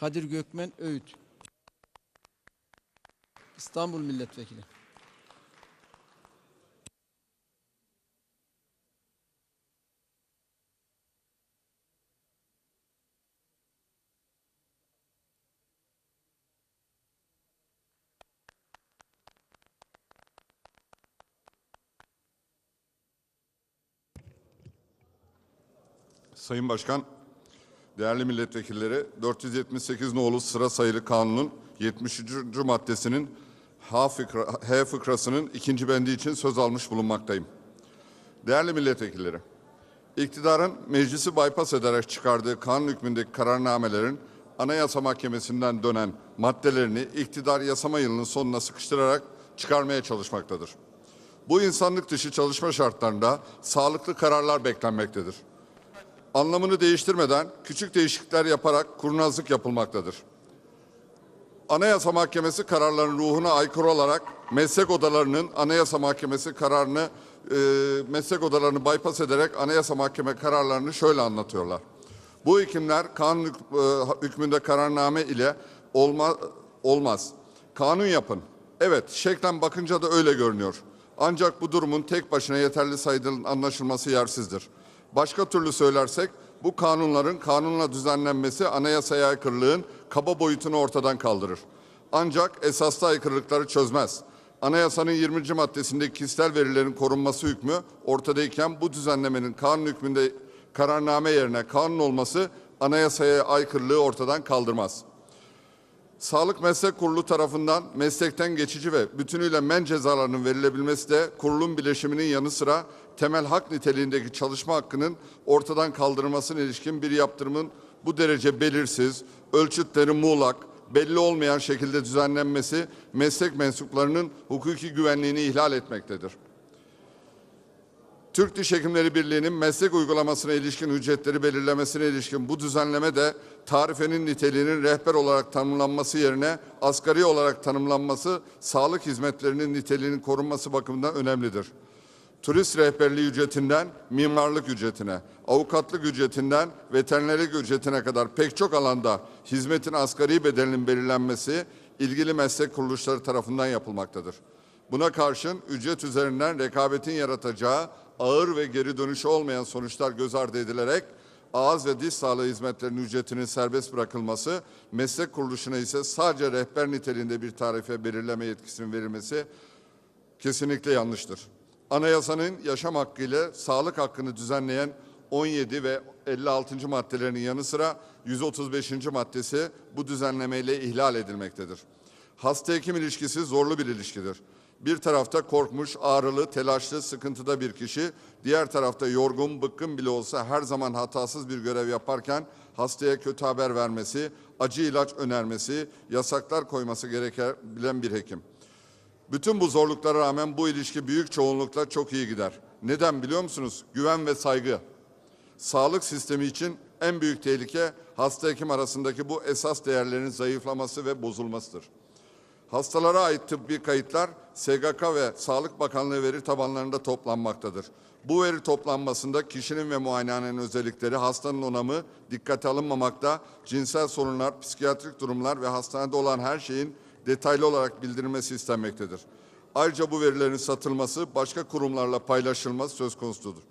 Kadir Gökmen Öğüt. İstanbul Milletvekili. Sayın Başkan, değerli milletvekilleri, 478 nolu sıra sayılı kanunun 73. maddesinin H, fıkra, H fıkrasının ikinci bendi için söz almış bulunmaktayım. Değerli milletvekilleri, iktidarın meclisi bypass ederek çıkardığı kanun hükmündeki kararnamelerin Anayasa Mahkemesi'nden dönen maddelerini iktidar yasama yılının sonuna sıkıştırarak çıkarmaya çalışmaktadır. Bu insanlık dışı çalışma şartlarında sağlıklı kararlar beklenmektedir anlamını değiştirmeden küçük değişiklikler yaparak kurnazlık yapılmaktadır. Anayasa Mahkemesi kararlarının ruhuna aykırı olarak meslek odalarının Anayasa Mahkemesi kararını e, meslek odalarını bypass ederek Anayasa Mahkeme kararlarını şöyle anlatıyorlar. Bu hükümler kanun e, hükmünde kararname ile olma, olmaz. Kanun yapın. Evet, şeklen bakınca da öyle görünüyor. Ancak bu durumun tek başına yeterli sayıdığının anlaşılması yersizdir. Başka türlü söylersek bu kanunların kanunla düzenlenmesi anayasaya aykırılığın kaba boyutunu ortadan kaldırır. Ancak esaslı aykırılıkları çözmez. Anayasanın 20. maddesindeki kişisel verilerin korunması hükmü ortadayken bu düzenlemenin kanun hükmünde kararname yerine kanun olması anayasaya aykırılığı ortadan kaldırmaz. Sağlık Meslek Kurulu tarafından meslekten geçici ve bütünüyle men cezalarının verilebilmesi de kurulun bileşiminin yanı sıra temel hak niteliğindeki çalışma hakkının ortadan kaldırılmasına ilişkin bir yaptırımın bu derece belirsiz, ölçütleri muğlak, belli olmayan şekilde düzenlenmesi meslek mensuplarının hukuki güvenliğini ihlal etmektedir. Türk Diş Hekimleri Birliği'nin meslek uygulamasına ilişkin ücretleri belirlemesine ilişkin bu düzenleme de tarifenin niteliğinin rehber olarak tanımlanması yerine asgari olarak tanımlanması sağlık hizmetlerinin niteliğinin korunması bakımından önemlidir. Turist rehberliği ücretinden mimarlık ücretine, avukatlık ücretinden veterinerlik ücretine kadar pek çok alanda hizmetin asgari bedelinin belirlenmesi ilgili meslek kuruluşları tarafından yapılmaktadır. Buna karşın ücret üzerinden rekabetin yaratacağı ağır ve geri dönüşü olmayan sonuçlar göz ardı edilerek ağız ve diş sağlığı hizmetlerinin ücretinin serbest bırakılması, meslek kuruluşuna ise sadece rehber niteliğinde bir tarife belirleme yetkisinin verilmesi kesinlikle yanlıştır. Anayasanın yaşam hakkı ile sağlık hakkını düzenleyen 17 ve 56. maddelerinin yanı sıra 135. maddesi bu düzenlemeyle ihlal edilmektedir. Hasta hekim ilişkisi zorlu bir ilişkidir. Bir tarafta korkmuş, ağrılı, telaşlı, sıkıntıda bir kişi, diğer tarafta yorgun, bıkkın bile olsa her zaman hatasız bir görev yaparken hastaya kötü haber vermesi, acı ilaç önermesi, yasaklar koyması gereken bilen bir hekim. Bütün bu zorluklara rağmen bu ilişki büyük çoğunlukla çok iyi gider. Neden biliyor musunuz? Güven ve saygı. Sağlık sistemi için en büyük tehlike hasta hekim arasındaki bu esas değerlerin zayıflaması ve bozulmasıdır. Hastalara ait tıbbi kayıtlar SGK ve Sağlık Bakanlığı veri tabanlarında toplanmaktadır. Bu veri toplanmasında kişinin ve muayenehanenin özellikleri, hastanın onamı dikkate alınmamakta, cinsel sorunlar, psikiyatrik durumlar ve hastanede olan her şeyin detaylı olarak bildirilmesi istenmektedir. Ayrıca bu verilerin satılması, başka kurumlarla paylaşılması söz konusudur.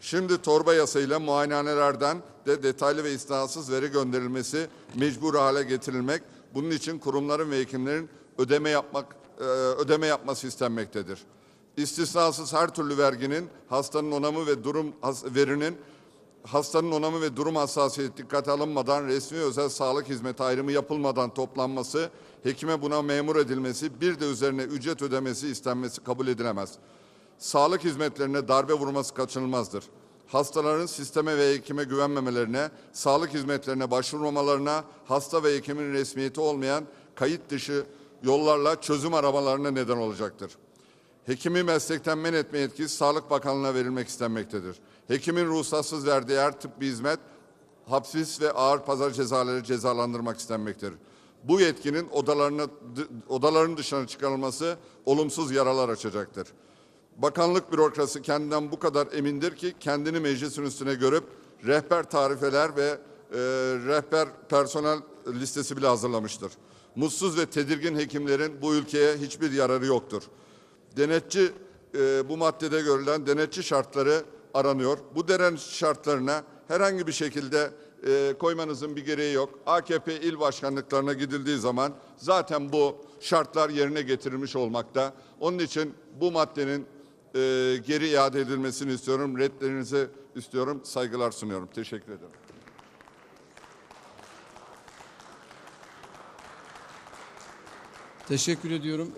Şimdi torba yasayla muayenehanelerden de detaylı ve istisnasız veri gönderilmesi mecbur hale getirilmek, bunun için kurumların ve hekimlerin ödeme yapmak e, ödeme yapması istenmektedir. İstisnasız her türlü verginin hastanın onamı ve durum verinin hastanın onamı ve durum hassasiyeti dikkate alınmadan resmi özel sağlık hizmeti ayrımı yapılmadan toplanması, hekime buna memur edilmesi, bir de üzerine ücret ödemesi istenmesi kabul edilemez. Sağlık hizmetlerine darbe vurması kaçınılmazdır. Hastaların sisteme ve hekime güvenmemelerine, sağlık hizmetlerine başvurmamalarına, hasta ve hekimin resmiyeti olmayan kayıt dışı yollarla çözüm aramalarına neden olacaktır. Hekimi meslekten men etme yetkisi Sağlık Bakanlığı'na verilmek istenmektedir. Hekimin ruhsatsız verdiği her tıbbi hizmet hapis ve ağır pazar cezaları cezalandırmak istenmektedir. Bu yetkinin odalarına, odaların dışına çıkarılması olumsuz yaralar açacaktır. Bakanlık bürokrasi kendinden bu kadar emindir ki kendini meclisin üstüne görüp rehber tarifeler ve e, rehber personel listesi bile hazırlamıştır. Mutsuz ve tedirgin hekimlerin bu ülkeye hiçbir yararı yoktur. Denetçi e, bu maddede görülen denetçi şartları aranıyor. Bu denetçi şartlarına herhangi bir şekilde e, koymanızın bir gereği yok. AKP il başkanlıklarına gidildiği zaman zaten bu şartlar yerine getirilmiş olmakta. Onun için bu maddenin e, geri iade edilmesini istiyorum. Redlerinizi istiyorum. Saygılar sunuyorum. Teşekkür ederim. Teşekkür ediyorum.